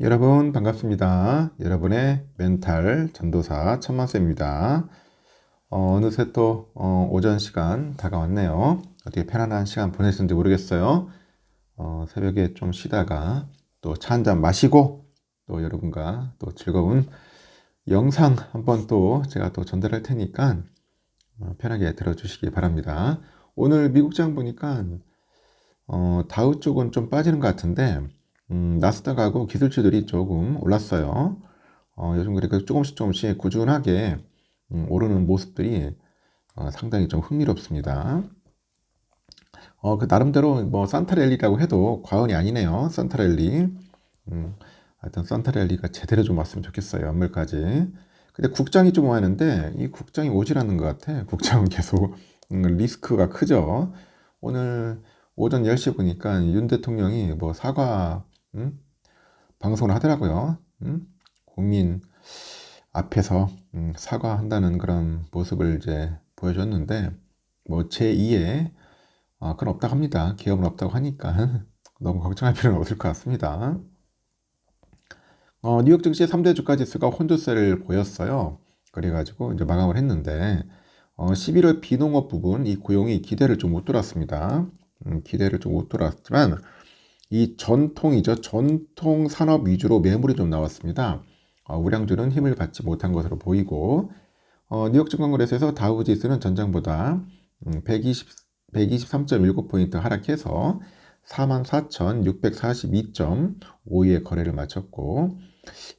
여러분 반갑습니다. 여러분의 멘탈 전도사 천만쌤입니다. 어, 느새 또 어, 오전 시간 다가왔네요. 어떻게 편안한 시간 보내셨는지 모르겠어요. 어, 새벽에 좀 쉬다가 또 차 한잔 마시고 또 여러분과 또 즐거운 영상 한번 또 제가 또 전달할 테니까 어, 편하게 들어주시기 바랍니다. 오늘 미국장 보니까 어, 다우 쪽은 좀 빠지는 것 같은데 음, 나스닥하고 기술주들이 조금 올랐어요. 어, 요즘 그러니까 조금씩 조금씩 꾸준하게 음, 오르는 모습들이 어, 상당히 좀 흥미롭습니다. 어, 그 나름대로 뭐 산타랠리라고 해도 과언이 아니네요. 산타랠리. 음, 하여튼 산타랠리가 제대로 좀 왔으면 좋겠어요. 연말까지. 근데 국장이 좀 와야하는데 이 국장이 오질 않는 것 같아. 국장은 계속 음, 리스크가 크죠. 오늘 오전 10시 보니까 윤 대통령이 뭐 사과 음? 방송을 하더라고요. 음? 국민 앞에서 음, 사과한다는 그런 모습을 이제 보여줬는데 뭐 제2의 아, 그건 없다고 합니다. 기업은 없다고 하니까 너무 걱정할 필요는 없을 것 같습니다. 어, 뉴욕 증시 3대 주가 지수가 혼조세를 보였어요. 그래가지고 이제 마감을 했는데 어, 11월 비농업 부분 이 고용이 기대를 좀 웃돌았습니다. 음, 기대를 좀 웃돌았지만 이 전통이죠. 전통 산업 위주로 매물이 좀 나왔습니다. 어, 우량주는 힘을 받지 못한 것으로 보이고 어, 뉴욕 증권거래소에서 다우 지수는 전장보다 음, 120, 123.19포인트 하락해서 44,642.52의 거래를 마쳤고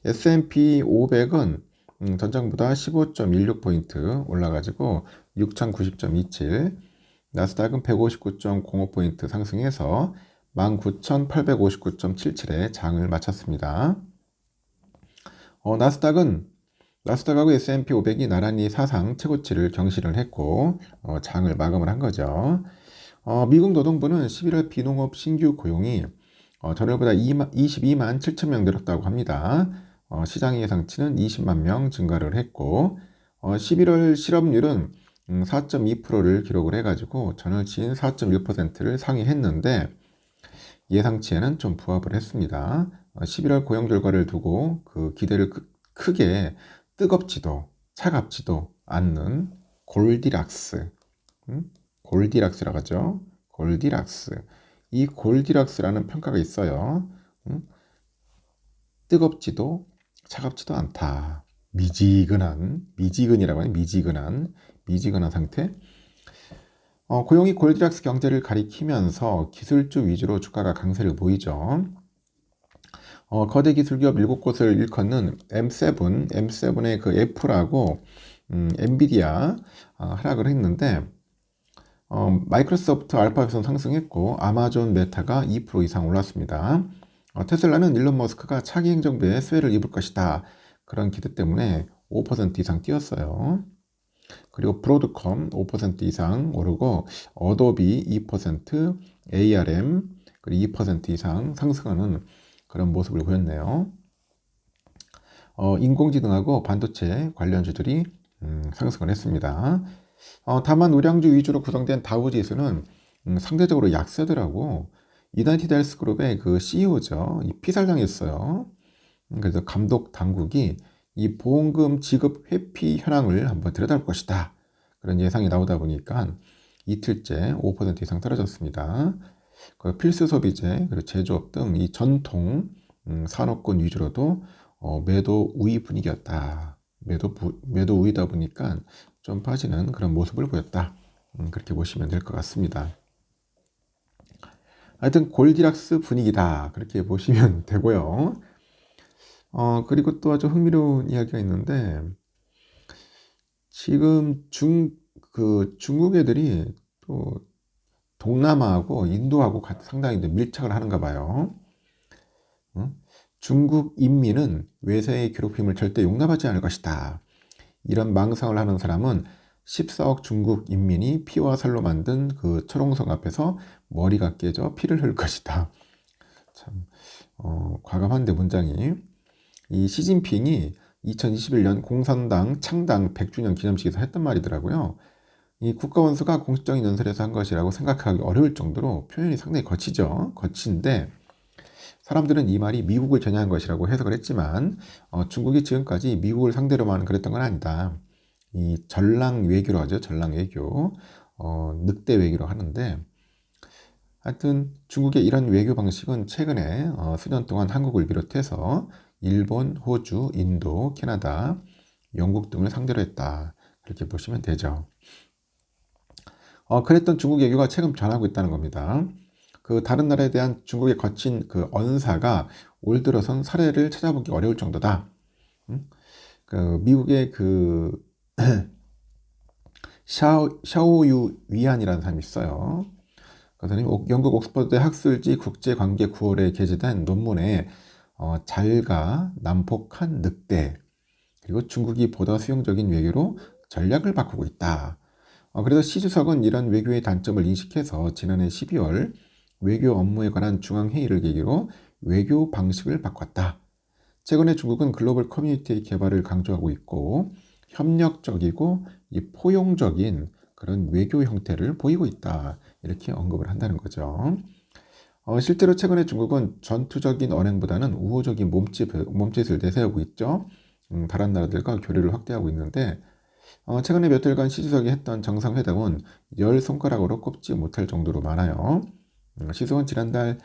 S&P 500은 음, 전장보다 15.16포인트 올라가지고 6,090.27 나스닥은 159.05포인트 상승해서 19,859.77에 장을 마쳤습니다. 어, 나스닥은 나스닥하고 S&P 500이 나란히 사상 최고치를 경신을 했고 어, 장을 마감을 한 거죠. 어, 미국 노동부는 11월 비농업 신규 고용이 어, 전월보다 2만, 22만 7천 명 늘었다고 합니다. 어, 시장 예상치는 20만 명 증가를 했고 11월 어, 실업률은 4.2%를 음, 기록을 해가지고 전월치인 4.1%를 상회했는데 예상치에는 좀 부합을 했습니다. 11월 어, 고용 결과를 두고 그 기대를 크게 뜨겁지도 차갑지도 않는 골디락스, 음? 골디락스라고 하죠. 골디락스. 이 골디락스라는 평가가 있어요. 음? 뜨겁지도 차갑지도 않다. 미지근한, 미지근이라고 하는 미지근한, 미지근한 상태. 어, 고용이 골드락스 경제를 가리키면서 기술주 위주로 주가가 강세를 보이죠. 어, 거대 기술기업 7곳을 일컫는 M7, M7의 그 애플하고 음, 엔비디아 어, 하락을 했는데 어, 마이크로소프트 알파벳은 상승했고 아마존 메타가 2% 이상 올랐습니다. 어, 테슬라는 일론 머스크가 차기 행정부에 수혜를 입을 것이다. 그런 기대 때문에 5% 이상 뛰었어요. 그리고 브로드컴 5% 이상 오르고 어도비 2%, ARM 그리고 2% 이상 상승하는 그런 모습을 보였네요. 어, 인공지능하고 반도체 관련주들이 음, 상승을 했습니다. 어, 다만 우량주 위주로 구성된 다우 지수는 음, 상대적으로 약세더라고. 이나이티드 헬스 그룹의 그 CEO죠. 이 피살당했어요. 음, 그래서 감독 당국이 이 보험금 지급 회피 현황을 한번 들여다볼 것이다. 그런 예상이 나오다 보니까 이틀째 5% 이상 떨어졌습니다. 그 필수 소비재, 그리고 제조업 등 이 전통 음, 산업군 위주로도 어, 매도 우위 분위기였다. 매도 부, 매도 우위다 보니까 좀 빠지는 그런 모습을 보였다. 음, 그렇게 보시면 될 것 같습니다. 하여튼 골디락스 분위기다. 그렇게 보시면 되고요. 어, 그리고 또 아주 흥미로운 이야기가 있는데, 지금 중, 그 중국 애들이 또 동남아하고 인도하고 상당히 밀착을 하는가 봐요. 어? 중국 인민은 외세의 괴롭힘을 절대 용납하지 않을 것이다. 이런 망상을 하는 사람은 14억 중국 인민이 피와 살로 만든 그 철옹성 앞에서 머리가 깨져 피를 흘릴 것이다. 참, 어, 과감한데 문장이. 이 시진핑이 2021년 공산당 창당 100주년 기념식에서 했던 말이더라고요. 이 국가원수가 공식적인 연설에서 한 것이라고 생각하기 어려울 정도로 표현이 상당히 거치죠. 거친데 사람들은 이 말이 미국을 겨냥한 것이라고 해석을 했지만 어, 중국이 지금까지 미국을 상대로만 그랬던 건 아니다. 이 전랑 외교로 하죠. 전랑 외교, 어, 늑대 외교로 하는데 하여튼 중국의 이런 외교 방식은 최근에 어, 수년 동안 한국을 비롯해서 일본, 호주, 인도, 캐나다, 영국 등을 상대로 했다. 그렇게 보시면 되죠. 어, 그랬던 중국 외교가 최근 변하고 있다는 겁니다. 그 다른 나라에 대한 중국의 거친 그 언사가 올 들어선 사례를 찾아보기 어려울 정도다. 음? 그 미국의 그 샤오, 샤오유 위안이라는 사람이 있어요. 그 사람이 옥- 영국 옥스퍼드 학술지 국제관계 9월에 게재된 논문에 어, 잘가 난폭한 늑대 그리고 중국이 보다 수용적인 외교로 전략을 바꾸고 있다. 어, 그래서 시주석은 이런 외교의 단점을 인식해서 지난해 12월 외교 업무에 관한 중앙회의를 계기로 외교 방식을 바꿨다. 최근에 중국은 글로벌 커뮤니티의 개발을 강조하고 있고 협력적이고 이 포용적인 그런 외교 형태를 보이고 있다. 이렇게 언급을 한다는 거죠. 어, 실제로 최근에 중국은 전투적인 언행보다는 우호적인 몸짓, 몸짓을 내세우고 있죠. 음, 다른 나라들과 교류를 확대하고 있는데 어, 최근에 몇 달간 시 주석이 했던 정상회담은 열 손가락으로 꼽지 못할 정도로 많아요. 음, 시석은 지난달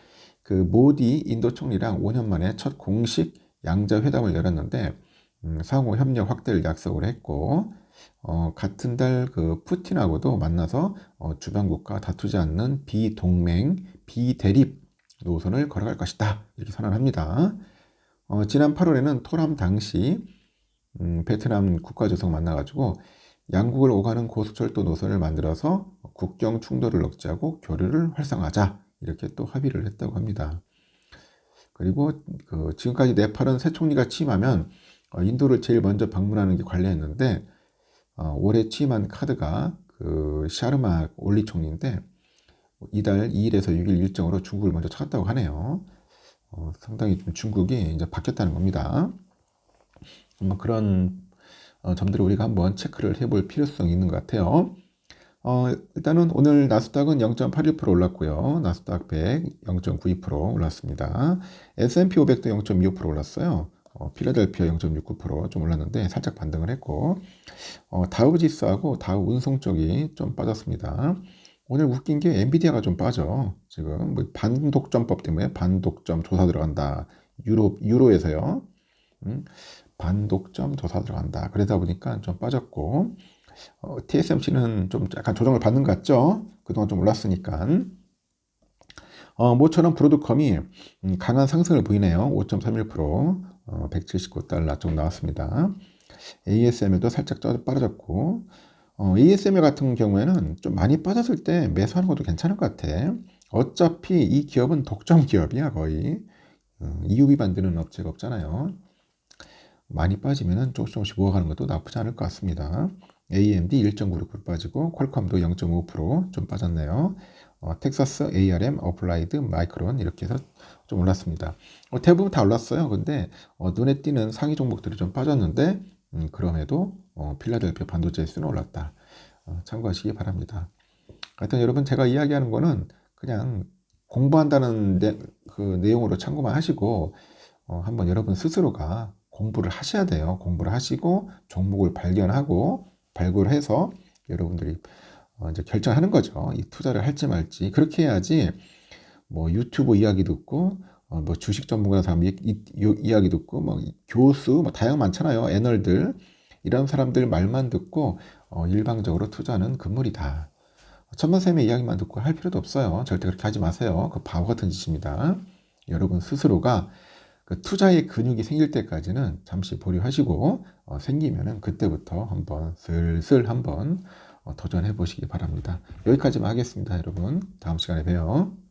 그 모디 인도 총리랑 5년 만에 첫 공식 양자 회담을 열었는데 음, 상호 협력 확대를 약속을 했고 어, 같은 달 그 푸틴하고도 만나서 어, 주변국과 다투지 않는 비동맹, 비대립 노선을 걸어갈 것이다 이렇게 선언합니다. 어, 지난 8월에는 토람 당시 음, 베트남 국가주석 만나가지고 양국을 오가는 고속철도 노선을 만들어서 국경 충돌을 억제하고 교류를 활성화하자 이렇게 또 합의를 했다고 합니다. 그리고 그 지금까지 네팔은 새 총리가 취임하면 어, 인도를 제일 먼저 방문하는 게 관례였는데 어, 올해 취임한 카드가 그 샤르마 올리 총리인데 이달 2일에서 6일 일정으로 중국을 먼저 찾았다고 하네요. 어, 상당히 좀 중국이 이제 바뀌었다는 겁니다. 뭐 그런 어, 점들을 우리가 한번 체크를 해볼 필요성이 있는 것 같아요. 어, 일단은 오늘 나스닥은 0.81% 올랐고요. 나스닥 100 0.92% 올랐습니다. S&P 500도 0.25% 올랐어요. 어, 필라델피아 0.69%좀 올랐는데 살짝 반등을 했고 어, 다우 지수하고 다우 운송 쪽이 좀 빠졌습니다. 오늘 웃긴 게 엔비디아가 좀 빠져. 지금 뭐 반독점법 때문에 반독점 조사 들어간다. 유로 유로에서요. 음, 반독점 조사 들어간다. 그러다 보니까 좀 빠졌고 어, TSMC는 좀 약간 조정을 받는 것 같죠? 그동안 좀 올랐으니까. 어, 모처럼 브로드컴이 음, 강한 상승을 보이네요. 5.31%, 어, 179달러 좀 나왔습니다. ASML도 살짝 쪄- 빠졌고, 어, ASML 같은 경우에는 좀 많이 빠졌을 때 매수하는 것도 괜찮을 것 같아. 어차피 이 기업은 독점 기업이야, 거의. 어, EUV 만드는 업체가 없잖아요. 많이 빠지면은 조금씩 모아가는 것도 나쁘지 않을 것 같습니다. AMD 1.96% 빠지고 퀄컴도 0.5%좀 빠졌네요. 어, 텍사스 ARM, 어플라이드, 마이크론 이렇게 해서 좀 올랐습니다. 어, 대부분 다 올랐어요. 근데 어, 눈에 띄는 상위 종목들이 좀 빠졌는데 음, 그럼에도 어, 필라델피아 반도체 지수는 올랐다. 어, 참고하시기 바랍니다. 하여튼 여러분 제가 이야기하는 거는 그냥 공부한다는 내, 그 내용으로 참고만 하시고 어, 한번 여러분 스스로가 공부를 하셔야 돼요. 공부를 하시고 종목을 발견하고 발굴해서 여러분들이 어, 이제 결정하는 거죠. 이 투자를 할지 말지. 그렇게 해야지 뭐 유튜브 이야기 듣고 어, 뭐 주식 전문가 사람 이, 이, 이, 이 야기 듣고 뭐 교수 뭐 다양 많잖아요. 애널들 이런 사람들 말만 듣고 어, 일방적으로 투자는 금물이다. 천만쌤의 이야기만 듣고 할 필요도 없어요. 절대 그렇게 하지 마세요. 그 바보 같은 짓입니다. 여러분 스스로가 그 투자의 근육이 생길 때까지는 잠시 보류하시고 어, 생기면은 그때부터 한번 슬슬 한번 어, 도전해 보시기 바랍니다. 여기까지만 하겠습니다, 여러분. 다음 시간에 봬요.